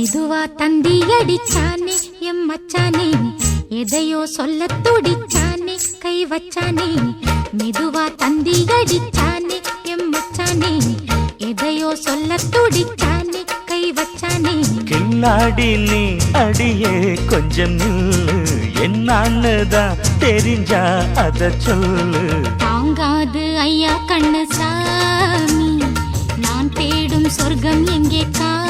மெதுவா தந்தி அடிச்சானே எம் மச்சானே எதையோ சொல்ல துடிச்சானே கை வச்சானே. மெதுவா தந்தி அடிச்சானே எம் மச்சானே எதையோ சொல்ல துடிச்சானே கை வச்சானே. கில்லாடி நீ அடியே கொஞ்சம் நில்லு. என்னான்னு தான் தெரிஞ்சா அத சொல்லு. தாங்காது ஐயா கண்ணு சாமி நான் தேடும் சொர்க்கம் எங்கே காமி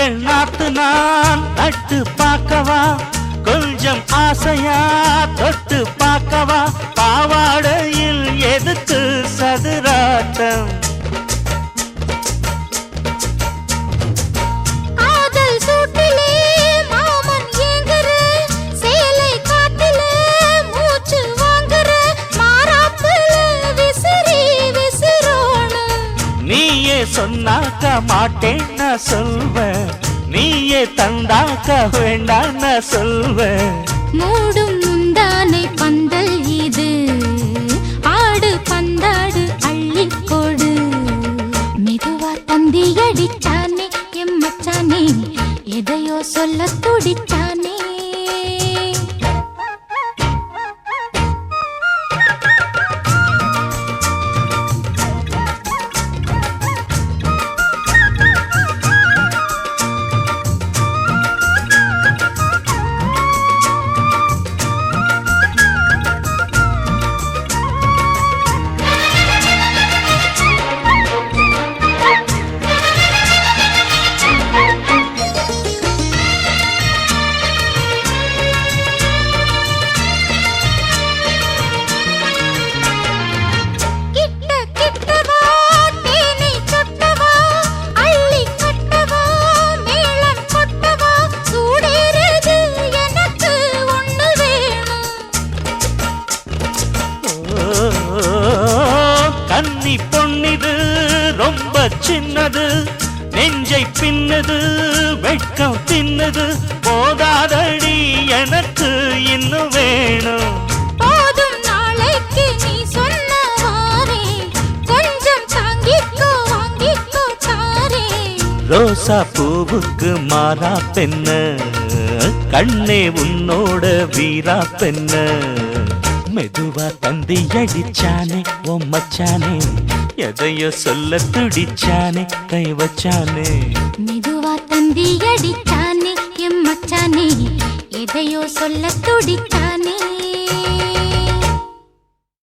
மஞ்சள் நாத்து நான் நட்டு பார்க்கவா? கொஞ்சம் ஆசையா தொட்டு பார்க்கவா? பாவாடையில் எதுக்கு சதுராட்டம். சொன்னாக்க மாட்டேன். நான் சொல்வேன் நீயே தந்தாக்க வேண்டாம் நான் சொல்வேன் மூடும் முந்தானை பந்தல் இது ஆடு பந்தாடு அள்ளி கொடு மெதுவா தந்தி அடித்தானே எம் மச்சானே எதையோ சொல்ல துடித்த சின்னது நெஞ்சை பின்னது வெட்கம் தின்னது. போதாதடி எனக்கு இன்னும் வேணும். போதும் நாளைக்கு நீ சொன்னவாறே கொஞ்சம் தாங்கிக்கோ வாங்கிக்கோ தாரே ரோசா பூவுக்கு மாறா பெண்ண கண்ணே உன்னோட வீரா பெண்ண. மெதுவா தந்தி அடிச்சானே ஓ மச்சானே. எதையோ சொல்ல துடிச்சானே கை வச்சானே. மெதுவா தந்தி அடிச்சானே எம்மச்சானே எதையோ சொல்ல துடிச்சானே.